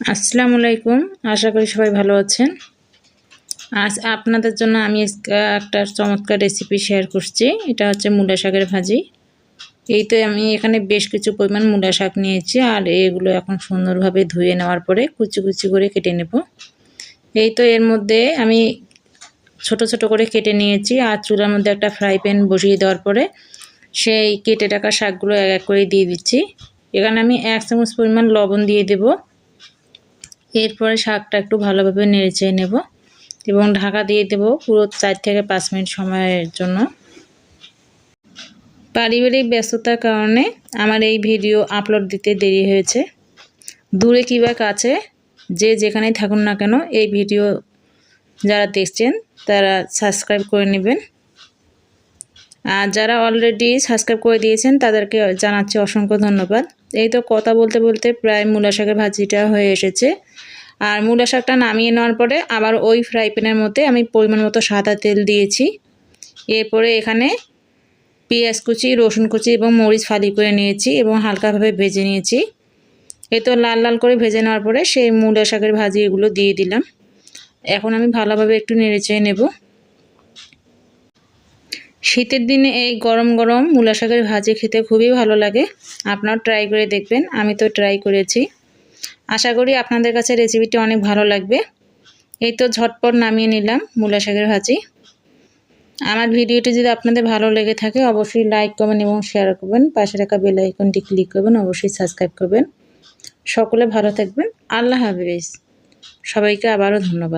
আসসালামু আলাইকুম আশা করি সবাই ভালো আছেন। আজ আপনাদের জন্য আমি একটা চমৎকার রেসিপি শেয়ার করছি। এটা হচ্ছে মূলা শাকের ভাজি। এই তো আমি এখানে বেশ কিছু পরিমাণ মূলা শাক নিয়েছি আর এগুলো এখন সুন্দরভাবে ধুয়ে নেওয়ার পরে কুচি কুচি করে কেটে নেব। এই তো এর মধ্যে আমি ছোট ছোট করে কেটে নিয়েছি আর চুলার মধ্যে একটা ফ্রাই প্যান বসিয়ে দেওয়ার পরে সেই কেটে রাখা শাকগুলো এক এক করে দিয়ে দিচ্ছি। এখানে আমি এক চামচ পরিমাণ লবণ দিয়ে দেবো। এরপরে শাকটা একটু ভালোভাবে নেড়ে নেব এবং ঢাকা দিয়ে দেব পুরো চার থেকে পাঁচ মিনিট সময়ের জন্য। পারিবারিক ব্যস্ততার কারণে আমার এই ভিডিও আপলোড দিতে দেরি হয়েছে। দূরে কিবা কাছে যে যেখানেই থাকুন না কেন এই ভিডিও যারা দেখছেন তারা সাবস্ক্রাইব করে নেবেন। যারা অলরেডি সাবস্ক্রাইব করে দিয়েছেন, তাদেরকে জানাচ্ছি অসংখ্য ধন্যবাদ। এই তো কথা বলতে বলতে প্রায় মূলা শাকের ভাজিটা হয়ে এসেছে। আর মূলা শাকটা নামিয়ে নেওয়ার পরে আবার ওই ফ্রাই প্যানের মধ্যে আমি পরিমাণ মতো সাদা তেল দিয়েছি। এরপরে এখানে পেঁয়াজ কুচি, রসুন কুচি এবং মরিচ ফালি করে নিয়েছি এবং হালকাভাবে ভেজে নিয়েছি। এই তো লাল লাল করে ভেজে নেওয়ার পরে সেই মূলা শাকের ভাজি এগুলো দিয়ে দিলাম। এখন আমি ভালোভাবে একটু নেড়ে চেয়ে নেব। শীতের দিনে এই গরম গরম মূলা শাকের ভাজি খেতে খুবই ভালো লাগে। আপনারাও ট্রাই করে দেখবেন, আমি তো ট্রাই করেছি। আশা করি আপনাদের কাছে রেসিপিটি অনেক ভালো লাগবে। এই তো ঝটপট নামিয়ে নিলাম মূলা শাকের ভাজি। আমার ভিডিওটি যদি আপনাদের ভালো লেগে থাকে, অবশ্যই লাইক করবেন এবং শেয়ার করবেন। পাশে রাখা বেল আইকনটি ক্লিক করবেন, অবশ্যই সাবস্ক্রাইব করবেন। সকলে ভালো থাকবেন। আল্লাহ হাফিজ। সবাইকে আবারও ধন্যবাদ।